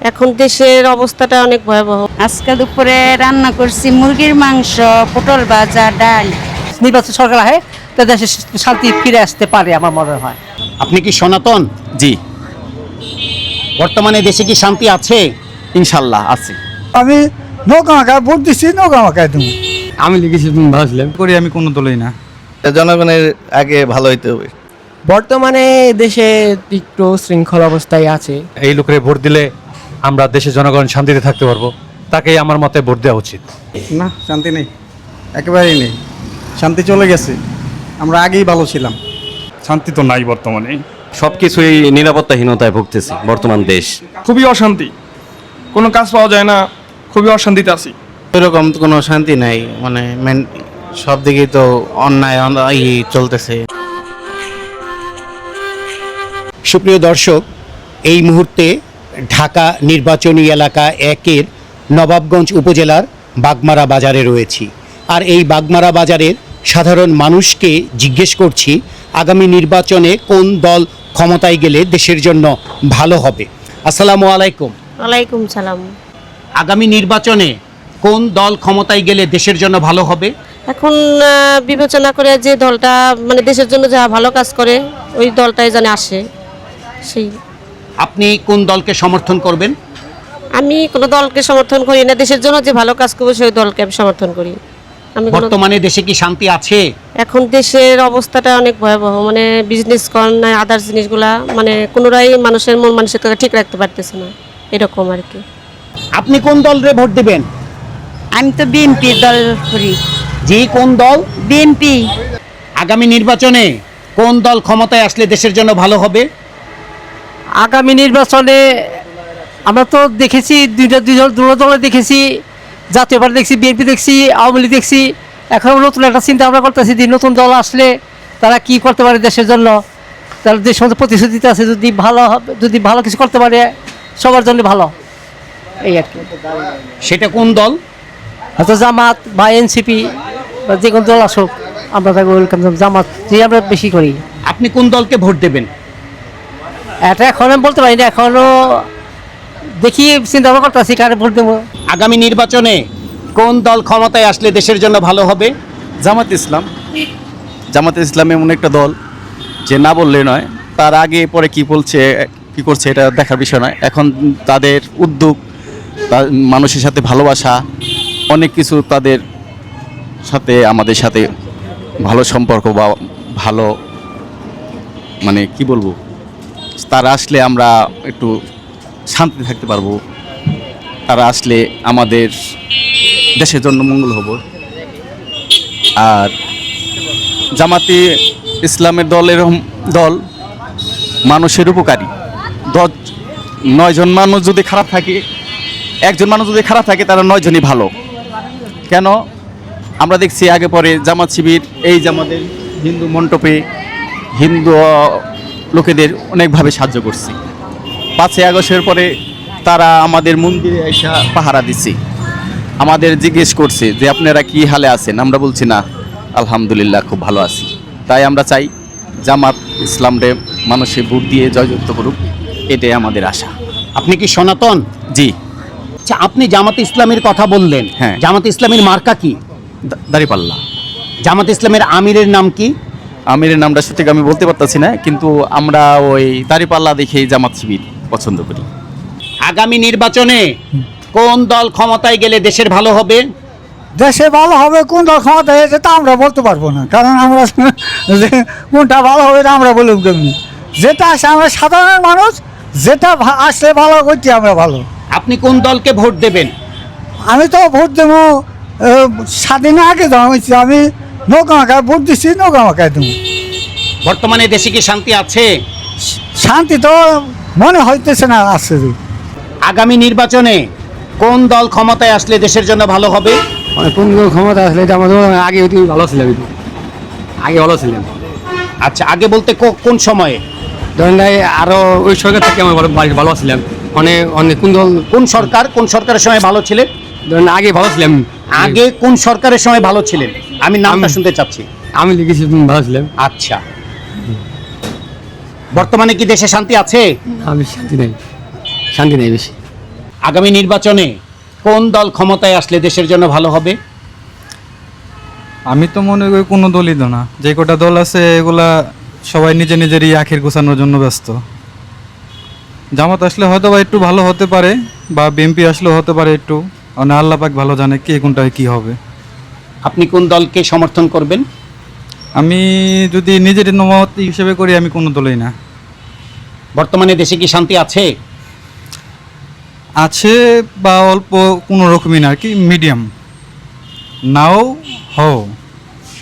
এখন দেশের অবস্থাটা অনেক ভয়াবহ। আজকে দুপুরে রান্না করছি মুরগির মাংস পটল ভাজা ডাল। নির্বাচন সরকার আহে তা দেশে শান্তি ফিরে আসতে পারে আমার মনে হয়। আপনি কি সনাতন? জি। বর্তমানে দেশে কি শান্তি আছে? ইনশাল্লাহ আছে। আমি নৌকা মাখায় ভোট দিচ্ছি নৌকা মাখায় তুমি আমি লিখেছি তুমি ভালো ছিলাম করি আমি কোনো দলই না। জনগণের আগে ভালো হইতে হবে। বর্তমানে দেশে একটু শৃঙ্খল অবস্থায় আছে। এই লোকের ভোট দিলে আমরা দেশের জনগণ শান্তিতে থাকতে পারব তাকেই আমার মতে ভোট দেওয়া উচিত। না শান্তি নেই। একেবারেই নেই। শান্তি চলে গেছে। আমরা আগেই ভালো ছিলাম। শান্তি তো নাই বর্তমানে। সব কিছুই নিরাপত্তাহীনতায় ভুগতেছে বর্তমান দেশ। খুবই অশান্তি। কোনো কাজ পাওয়া যায় না খুবই অশান্তিতে আছি। এরকম তো কোনো শান্তি নাই মানে মেন- সব দিকেই তো অন্যায় অন- ই চলতেছে। সুপ্রিয় দর্শক এই মুহূর্তে ঢাকা নির্বাচনী এলাকা একের নবাবগঞ্জ উপজেলার বাগমারা বাজারে রয়েছি। আর এই বাগমারা বাজারের সাধারণ মানুষকে জিজ্ঞেস করছি আগামী নির্বাচনে কোন দল ক্ষমতায় গেলে দেশের জন্য ভালো হবে। আসসালামু আলাইকুম। ওয়ালাইকুম সালাম। আগামী নির্বাচনে কোন দল ক্ষমতায় গেলে দেশের জন্য ভালো হবে? এখন বিবেচনা করে যে দলটা মানে দেশের জন্য যা ভালো কাজ করে ওই দলটাই যেন আসে সেই আপনি কোন দলকে সমর্থন করবেন? আমি কোনো দলকে সমর্থন করি না। দেশের জন্য যে ভালো কাজ করবে সেই দলকে আমি সমর্থন করি। আমি কোনো বর্তমানে দেশে কি শান্তি আছে? এখন দেশের অবস্থাটা অনেক ভয়াবহ। মানে বিজনেস কর না আদার্স জিনিসগুলা মানে কোনোটাই মানুষের মন মানসিকতা ঠিক রাখতে পারতেছে না। এরকম আর কি। আপনি কোন দলরে ভোট দিবেন? আমি তো বিএনপি দল করি। যে কোন দল? বিএনপি আগামী নির্বাচনে কোন দল ক্ষমতায় আসলে দেশের জন্য ভালো হবে? আগামী নির্বাচনে আমরা তো দেখেছি দুইটা দুই দল দুটো দলে দেখেছি জাতীয় পার্টি দেখছি বিএনপি দেখছি আওয়ামী লীগ দেখছি। এখন নতুন একটা চিন্তা ভাবনা করতেছি যে নতুন দল আসলে তারা কি করতে পারে দেশের জন্য। তারা যে সমস্ত প্রতিশ্রুতিতে আছে যদি ভালো হবে যদি ভালো কিছু করতে পারে সবার জন্য ভালো। এই আর কি। সেটা কোন দল? হয়তো জামাত বা এনসিপি বা যে কোনো দল আসুক আমরা তাকে ওয়েলকাম জামাত যে আমরা বেশি করি। আপনি কোন দলকে ভোট দেবেন? এটা এখন আমি বলতে পারি না এখনও দেখি চিন্তা ভাবনা করতেছি কারে ভোট দেবো। আগামী নির্বাচনে কোন দল ক্ষমতায় আসলে দেশের জন্য ভালো হবে? জামাত ইসলাম। জামাত ইসলাম এমন একটা দল যে না বললে নয় তার আগে পরে কি বলছে কি করছে এটা দেখার বিষয় নয়। এখন তাদের উদ্যোগ মানুষের সাথে ভালোবাসা অনেক কিছু তাদের সাথে আমাদের সাথে ভালো সম্পর্ক বা ভালো মানে কি বলব? তারা আসলে আমরা একটু শান্তি থাকতে পারব। তারা আসলে আমাদের দেশের জন্য মঙ্গল হব। আর জামাতি ইসলামের দল এরকম দল, মানুষের উপকারী। দশ নয়জন মানুষ যদি খারাপ থাকে, একজন মানুষ যদি খারাপ থাকে, তারা নয়জনই ভালো। কেন? আমরা দেখছি আগে পরে জামাত শিবির, এই আমাদের হিন্দু মণ্ডপে হিন্দু লোকেদের অনেকভাবে সাহায্য করছি। পাঁচই আগস্টের পরে তারা আমাদের মন্দিরে এসে পাহারা দিচ্ছে আমাদের জিজ্ঞেস করছে যে আপনারা কি হালে আছেন? আমরা বলছি না আলহামদুলিল্লাহ খুব ভালো আছি। তাই আমরা চাই জামাত ইসলামরে মানুষে ভোট দিয়ে জয়যুক্ত করুক এটাই আমাদের আশা। আপনি কি সনাতন? জি। আচ্ছা আপনি জামাত ইসলামের কথা বললেন। হ্যাঁ। জামাত ইসলামের মার্কা কি? দাঁড়িপাল্লা। জামাত ইসলামের আমিরের নাম কি? আমিরের নামটা সঠিক আমি বলতে পারতাছি না কিন্তু আমরা ওই দাঁড়িপাল্লা দেখেই জামাত শিবির পছন্দ করি। আগামী নির্বাচনে কোন দল ক্ষমতায় গেলে দেশের ভালো হবে? দেশে ভালো হবে কোন দল ক্ষমতা হয়েছে তা আমরা বলতে পারব না কারণ আমরা যে কোনটা ভালো হবে তা আমরা বলুন কেমনি। যেটা আসে আমরা সাধারণ মানুষ যেটা আসলে ভালো করছি আমরা ভালো। আপনি কোন দলকে ভোট দেবেন? আমি তো ভোট দেবো স্বাধীন আগে দেওয়া হয়েছে আমি নৌকা মাখায় ভোট দিচ্ছি নৌকা মাখায় দেবো। বর্তমানে দেশে কি শান্তি আছে? শান্তি তো মনে হইতেছে না আসছে যে। আগামী নির্বাচনে কোন দল ক্ষমতায় আসলে দেশের জন্য ভালো হবে? মানে কোন কোন ক্ষমতা আসলে এটা আমাদের আগে হইতে ভালো ছিলাম আগে। ভালো ছিলাম আচ্ছা আগে বলতে কো- কোন সময়ে? ধরেন এই আরও ওই সরকার থেকে আমি ভালো ছিলাম। মানে অনেক কোন দল কোন সরকার কোন সরকারের সময় ভালো ছিলেন? ধরেন আগে ভালো ছিলাম। আগে কোন সরকারের সময় ভালো ছিলেন? আমি নামটা শুনতে চাচ্ছি। আমি লিখেছি তুমি ভালো ছিলাম আচ্ছা। বর্তমানে কি দেশে শান্তি আছে? আমি শান্তি নেই। শান্তি নেই বেশি। আগামী নির্বাচনে কোন দল ক্ষমতায় আসলে দেশের জন্য ভালো হবে? আমি তো মনে করি কোনো দলই তো না। যে কটা দল আছে এগুলা সবাই নিজে নিজেরই আখের গোছানোর জন্য ব্যস্ত। জামাত আসলে হয়তো বা একটু ভালো হতে পারে বা বিএমপি আসলে হতে পারে একটু। মানে আল্লাহ পাক ভালো জানে কে কোনটায় কি হবে। আপনি কোন দলকে সমর্থন করবেন? আমি যদি নিজের মত হিসেবে করি আমি কোনো দলই না। বর্তমানে দেশে কি শান্তি আছে? আছে বা অল্প কোনো রকমই না আর কি মিডিয়াম। নাও হও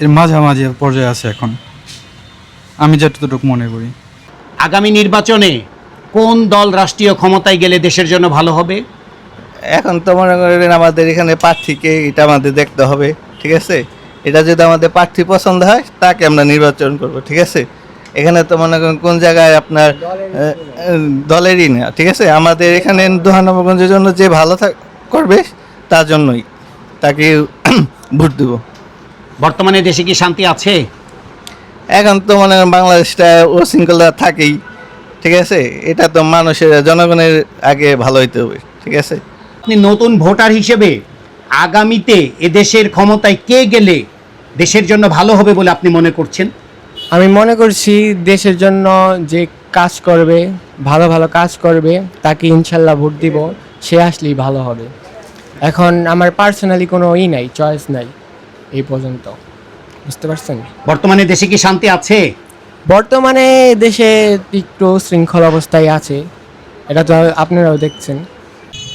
এর মাঝামাঝি পর্যায়ে আছে এখন। আমি যতটুকু মনে করি। আগামী নির্বাচনে কোন দল রাষ্ট্রীয় ক্ষমতায় গেলে দেশের জন্য ভালো হবে? এখন তো মনে করেন আমাদের এখানে প্রার্থীকে এটা আমাদের দেখতে হবে। ঠিক আছে? এটা যদি আমাদের প্রার্থী পছন্দ হয় তাকে আমরা নির্বাচন করব ঠিক আছে? এখানে তো মনে করেন কোন জায়গায় আপনার দলেরই না ঠিক আছে? আমাদের এখানে দোহানগঞ্জের জন্য যে ভালো থাক করবে তার জন্যই তাকে ভোট দেবো। বর্তমানে দেশে কি শান্তি আছে? এখন তো মনে করেন বাংলাদেশটা শৃঙ্খলা থাকেই ঠিক আছে? এটা তো মানুষের জনগণের আগে ভালো হইতে হবে ঠিক আছে? আপনি নতুন ভোটার হিসেবে আগামীতে এদেশের ক্ষমতায় কে গেলে দেশের জন্য ভালো হবে বলে আপনি মনে করছেন? আমি মনে করছি দেশের জন্য যে কাজ করবে ভালো ভালো কাজ করবে তাকে ইনশাল্লাহ ভোট দিব সে আসলেই ভালো হবে। এখন আমার পার্সোনালি কোনো ই নাই চয়েস নাই এই পর্যন্ত। বুঝতে পারছেন? বর্তমানে দেশে কি শান্তি আছে? বর্তমানে দেশে একটু শৃঙ্খল অবস্থায় আছে। এটা তো আপনারাও দেখছেন।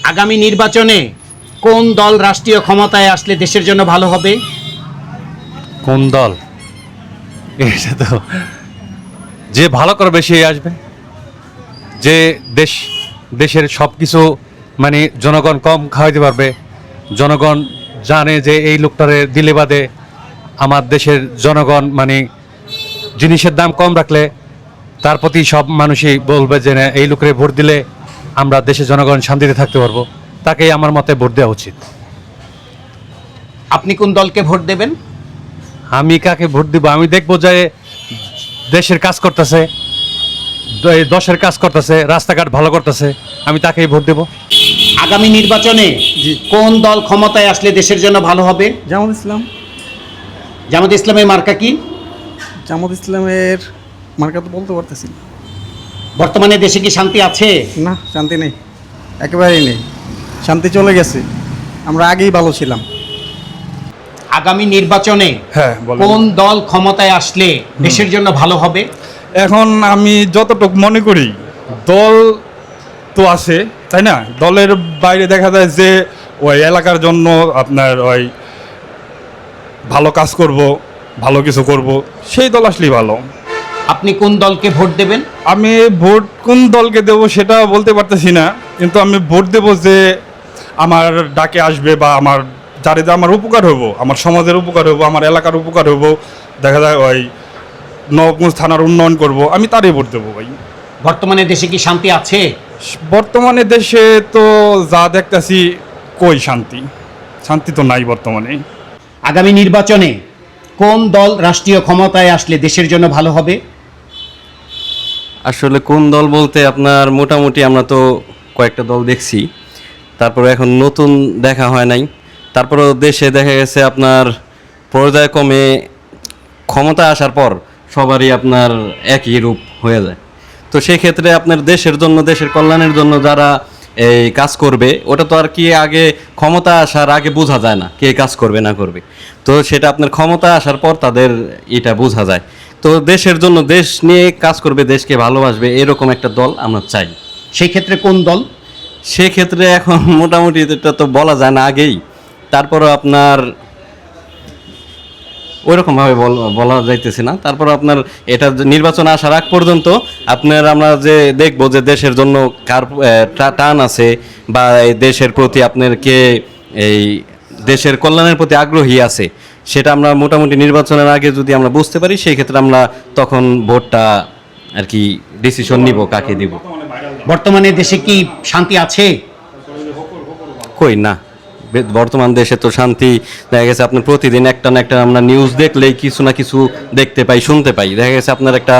আগামী নির্বাচনে কোন দল রাষ্ট্রীয় ক্ষমতায় আসলে দেশের জন্য ভালো হবে? কোন দল? এটা তো যে ভালো করবে সে আসবে। যে দেশ, দেশের সব কিছু মানে জনগণ কম খাওয়াইতে পারবে। জনগণ জানে যে এই লোকটারে দিলে বাদে আমার দেশের জনগণ মানে জিনিসের দাম কম রাখলে তার প্রতি সব মানুষই বলবে যে এই লোকের ভোট দিলে আমরা দেশের জনগণ শান্তিতে থাকতে পারব। তাকেই আমার মতে ভোট দেওয়া উচিত। আপনি কোন দলকে ভোট দেবেন? আমি কাকে ভোট দিব? আমি দেখব যে দেশের কাজ করতেছে দশের কাজ করতেছে রাস্তাঘাট ভালো করতেছে আমি তাকেই ভোট দেব। আগামী নির্বাচনে কোন দল ক্ষমতায় আসলে দেশের জন্য ভালো হবে? জামাত ইসলাম। জামাত ইসলামের মার্কা কি? জামাত ইসলামের মার্কা তো বলতে পারতেছি বর্তমানে দেশে কি শান্তি আছে? না শান্তি নেই। একেবারেই নেই। শান্তি চলে গেছে। আমরা আগেই ভালো ছিলাম। আগামী নির্বাচনে হ্যাঁ কোন দল ক্ষমতায় আসলে দেশের জন্য ভালো হবে? এখন আমি যতটুকু মনে করি দল তো আছে তাই না? দলের বাইরে দেখা যায় যে ওই এলাকার জন্য আপনার ওই ভালো কাজ করব ভালো কিছু করব সেই দল আসলেই ভালো। আপনি কোন দলকে ভোট দেবেন? আমি ভোট কোন দলকে দেব সেটা বলতে পারতেছি না কিন্তু আমি ভোট দেব যে আমার ডাকে আসবে বা আমার যারে যে আমার উপকার হব আমার সমাজের উপকার হব আমার এলাকার উপকার হব দেখা যায় ওই নবগঞ্জ থানার উন্নয়ন করব আমি তারই ভোট দেবো ভাই। বর্তমানে দেশে কি শান্তি আছে? বর্তমানে দেশে তো যা দেখতেছি কই শান্তি? শান্তি তো নাই বর্তমানে। আগামী নির্বাচনে কোন দল রাষ্ট্রীয় ক্ষমতায় আসলে দেশের জন্য ভালো হবে? আসলে কোন দল বলতে আপনার মোটামুটি আমরা তো কয়েকটা দল দেখছি। তারপরে এখন নতুন দেখা হয় নাই। তারপরেও দেশে দেখা গেছে আপনার পর্যায়ক্রমে ক্ষমতা আসার পর সবারই আপনার একই রূপ হয়ে যায়। তো সেই ক্ষেত্রে আপনার দেশের জন্য, দেশের কল্যাণের জন্য যারা এই কাজ করবে, ওটা তো আর কি আগে ক্ষমতা আসার আগে বোঝা যায় না, কে কাজ করবে না করবে। তো সেটা আপনার ক্ষমতা আসার পর তাদের এটা বোঝা যায়। তো দেশের জন্য দেশ নিয়ে কাজ করবে, দেশকে ভালোবাসবে, এরকম একটা দল আমরা চাই। সেই ক্ষেত্রে কোন দল? সেক্ষেত্রে এখন মোটামুটি এটা তো বলা যায় না আগেই। তারপরও আপনার ওইরকমভাবে বল- বলা যাইতেছে না। তারপর আপনার এটা নির্বাচন আসার আগ পর্যন্ত আপনার আমরা যে দেখব যে দেশের জন্য কার টান আছে বা এই দেশের প্রতি আপনার কে এই দেশের কল্যাণের প্রতি আগ্রহী আছে, সেটা আমরা মোটামুটি নির্বাচনের আগে যদি আমরা বুঝতে পারি সেই ক্ষেত্রে আমরা তখন ভোটটা আর কি ডিসিশন নিব, কাকে দিব। বর্তমানে দেশে কি শান্তি আছে? কই না বর্তমান দেশে তো শান্তি দেখা গেছে আপনার প্রতিদিন একটা না একটা আমরা নিউজ দেখলেই কিছু না কিছু দেখতে পাই, শুনতে পাই। দেখা গেছে আপনার একটা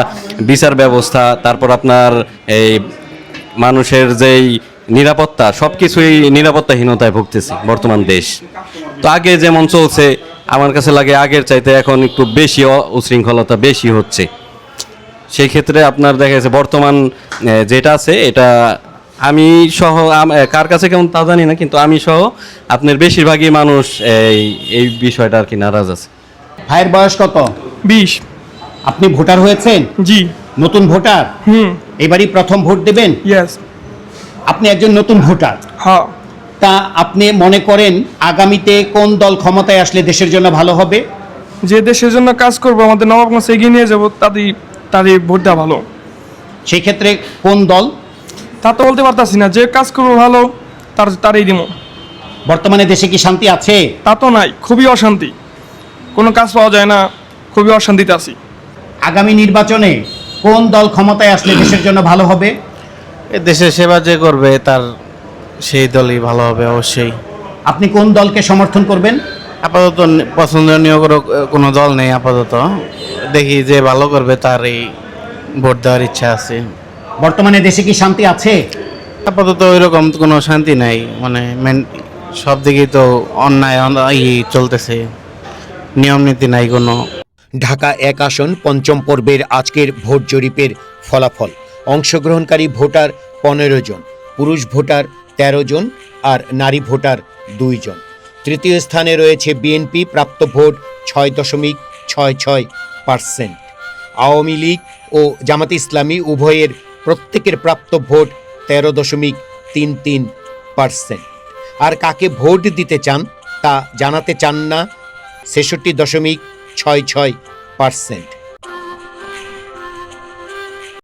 বিচার ব্যবস্থা, তারপর আপনার এই মানুষের যেই নিরাপত্তা সব কিছুই নিরাপত্তাহীনতায় ভুগতেছে বর্তমান দেশ। তো আগে যেমন চলছে, আমার কাছে লাগে আগের চাইতে এখন একটু বেশি উশৃঙ্খলতা বেশি হচ্ছে। সেই ক্ষেত্রে আপনার দেখা যাচ্ছে বর্তমান যেটা আছে এটা আমি সহ কার কাছে কেমন তা জানি না কিন্তু আমি সহ আপনার বেশিরভাগই মানুষ এই এই বিষয়টা আর কি নারাজ আছে। ভাইয়ের বয়স কত? বিশ। আপনি ভোটার হয়েছেন? জি। নতুন ভোটার? হুম। এবারই প্রথম ভোট দেবেন? ইয়েস আপনি একজন নতুন ভোটার? হ্যাঁ তা আপনি মনে করেন আগামীতে কোন দল ক্ষমতায় আসলে দেশের জন্য ভালো হবে? যে দেশের জন্য কাজ করব আমাদের নবাবগঞ্জ এগিয়ে নিয়ে যাব তাদের তাদের ভোট দেওয়া ভালো। সেই ক্ষেত্রে কোন দল? তা তো বলতে পারতাছি না যে কাজ করব ভালো তার তারই দিব। বর্তমানে দেশে কি শান্তি আছে? তা তো নাই খুবই অশান্তি। কোনো কাজ পাওয়া যায় না খুবই অশান্তিতে আছি। আগামী নির্বাচনে কোন দল ক্ষমতায় আসলে দেশের জন্য ভালো হবে? এ দেশের সেবা যে করবে তার সেই দলই ভালো হবে অবশ্যই। আপনি কোন দলকে সমর্থন করবেন? আপাতত পছন্দনীয় কোনো দল নেই আপাতত। দেখি যে ভালো করবে তার এই ভোট দেওয়ার ইচ্ছা আছে। বর্তমানে দেশে কি শান্তি আছে? আপাতত ওইরকম কোনো শান্তি নাই। মানে মেন সব দিকেই তো অন্যায় অন- ই চলতেছে। নিয়ম নীতি নাই কোনো। ঢাকা এক আসন পঞ্চম পর্বের আজকের ভোট জরিপের ফলাফল। অংশগ্রহণকারী ভোটার পনেরো জন পুরুষ ভোটার ১৩ জন আর নারী ভোটার দুই জন। তৃতীয় স্থানে রয়েছে বিএনপি প্রাপ্ত ভোট ছয় দশমিক ছয় ছয় পার্সেন্ট। আওয়ামী লীগ ও জামাতে ইসলামী উভয়ের প্রত্যেকের প্রাপ্ত ভোট তেরো দশমিক তিন তিন পার্সেন্ট। আর কাকে ভোট দিতে চান তা জানাতে চান না, ছেষট্টি দশমিক ছয় ছয় পার্সেন্ট।